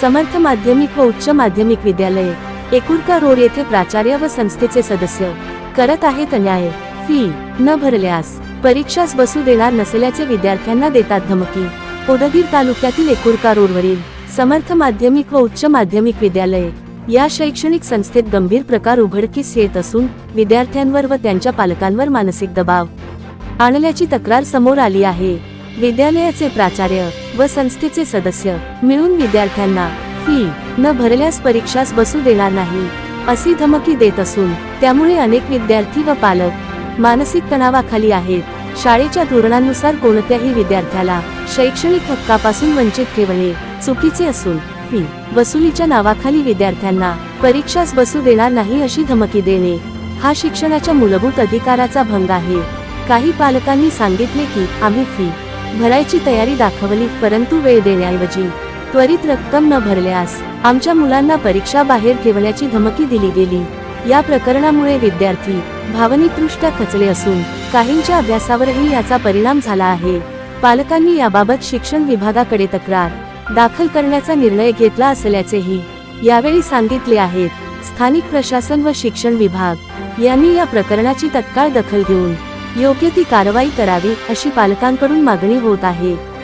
समर्थ माध्यमिक व उच्च माध्यमिक विद्यालय. एकुरका रोड येथे प्राचार्य व संस्थेचे सदस्य. करत आहेत अन्याय फी. न भरल्यास परीक्षास बसू देणार नसल्याचे विद्यार्थ्यांना देतात धमकी. उदगीर तालुक्यातील एकुरका रोडवरील समर्थ माध्यमिक व उच्च माध्यमिक विद्यालय या शैक्षणिक संस्थेत गंभीर प्रकार उघडकीस येत असून विद्यार्थ्यांवर व त्यांच्या पालकांवर मानसिक दबाव आणल्याची तक्रार समोर आली आहे. विद्यालयाचे प्राचार्य व संस्थेचे सदस्य. मिळून विद्यार्थ्यांना फी न भरल्यास परीक्षास बसू देणार नाही अशी धमकी देत असून त्यामुळे अनेक विद्यार्थी व पालक मानसिक तणावाखाली आहेत. शाळेच्या धोरणानुसार कोणत्याही विद्यार्थ्याला शैक्षणिक हक्कापासून वंचित ठेवणे चुकीचे असून फी वसुलीच्या नावाखाली विद्यार्थ्यांना परीक्षास बसू देणार नाही अशी धमकी देणे हा शिक्षणाच्या मूलभूत अधिकाराचा भंग आहे. काही पालकांनी सांगितले की आम्ही फी भरायची तयारी दाखवली परंतु वेळ देण्याऐवजी. त्वरित रक्कम न भरल्यास आमच्या मुलांना परीक्षा बाहेर ठेवण्याची धमकी दिली गेली. या प्रकरणामुळे विद्यार्थी भावनिकदृष्ट्या खचले असून काहींच्या अभ्यासावरही याचा परिणाम झाला आहे. पालकांनी याबाबत शिक्षण विभागाकडे तक्रार दाखल करण्याचा निर्णय घेतला असल्याचेही यावेळी सांगितले आहेत. स्थानिक प्रशासन व शिक्षण विभाग यांनी या प्रकरणाची तत्काळ दखल घेऊन योग्य ती कारवाई करावी अशी पालकांकडून मागणी होत आहे.